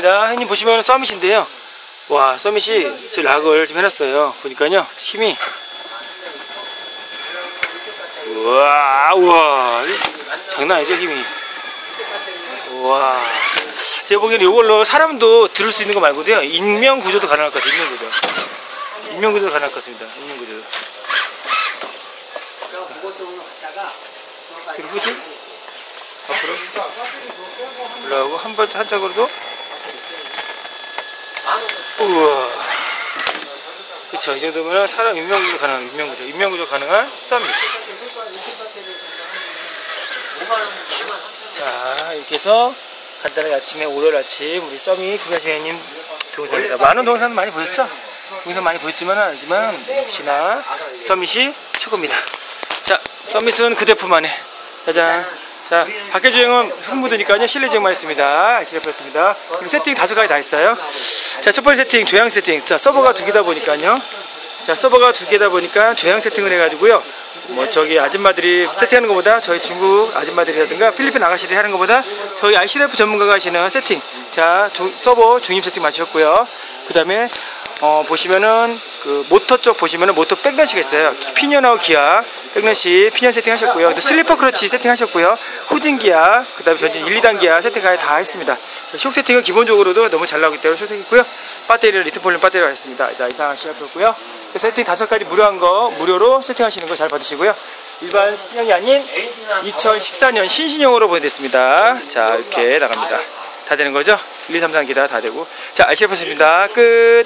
나갑니다. 형님 보시면 서밋인데요. 와, 서밋이 제 락을 좀 해놨어요. 보니까요, 힘이. 우와, 우와. 장난 아니죠, 힘이. 우와. 제가 보기에는 이걸로 사람도 들을 수 있는 거 말고도요, 인명 구조도 가능할 것 같아요, 인명 구조. 인명 구조도 가능할 것 같습니다, 인명 구조. 뒤로 후지? 앞으로 올라오고 한 번 한짝으로도 우와. 그쵸 이 정도면 사람 인명구조 가능한 인명구조. 인명구조 가능한 썸입니다 자 이렇게 해서 간단하게 아침에 월요일 아침 우리 썸이 구가시장님 동영상입니다. 많은 동영상 많이 보셨죠? 동영상 많이 보셨지만 알지만 역시나 썸밋이 최고입니다. 자 썸밋은 그대 품 안에. 짜잔. 자 밖에 주행은 흙 묻으니까요. 실내 주행만 했습니다. 실내였습니다. 세팅 다섯 가지 다 있어요 자 첫 번째 세팅 조향 세팅 자 서버가 두 개다 보니까요 자 서버가 두 개다 보니까 조향 세팅을 해가지고요 뭐 저기 아줌마들이 세팅하는 것보다 저희 중국 아줌마들이라든가 필리핀 아가씨들이 하는 것보다 저희 RCF 전문가가 하시는 세팅 자 조- 서버 중립 세팅 마쳤고요 그 다음에 어, 보시면은 그 모터 쪽 보시면은 모터 백런시가 있어요. 피니언하고 기아 백런시 피니언 세팅 하셨고요. 슬리퍼 크러치 세팅 하셨고요. 후진 기아 그다음에 전진 1, 2단 기아 세팅까지 다 했습니다. 쇼 세팅은 기본적으로도 너무 잘 나오기 때문에 쇼 세팅했고요. 배터리를 리트폴린 배터리가 했습니다. 자 이상 시작했고요. 세팅 다섯 가지 무료한 거 무료로 세팅하시는 거 잘 받으시고요. 일반 신형이 아닌 2014년 신신형으로 보내드렸습니다. 자 이렇게 나갑니다. 다 되는 거죠? 1, 2, 3, 4 기다 다 되고 자 RCF였습니다. 끝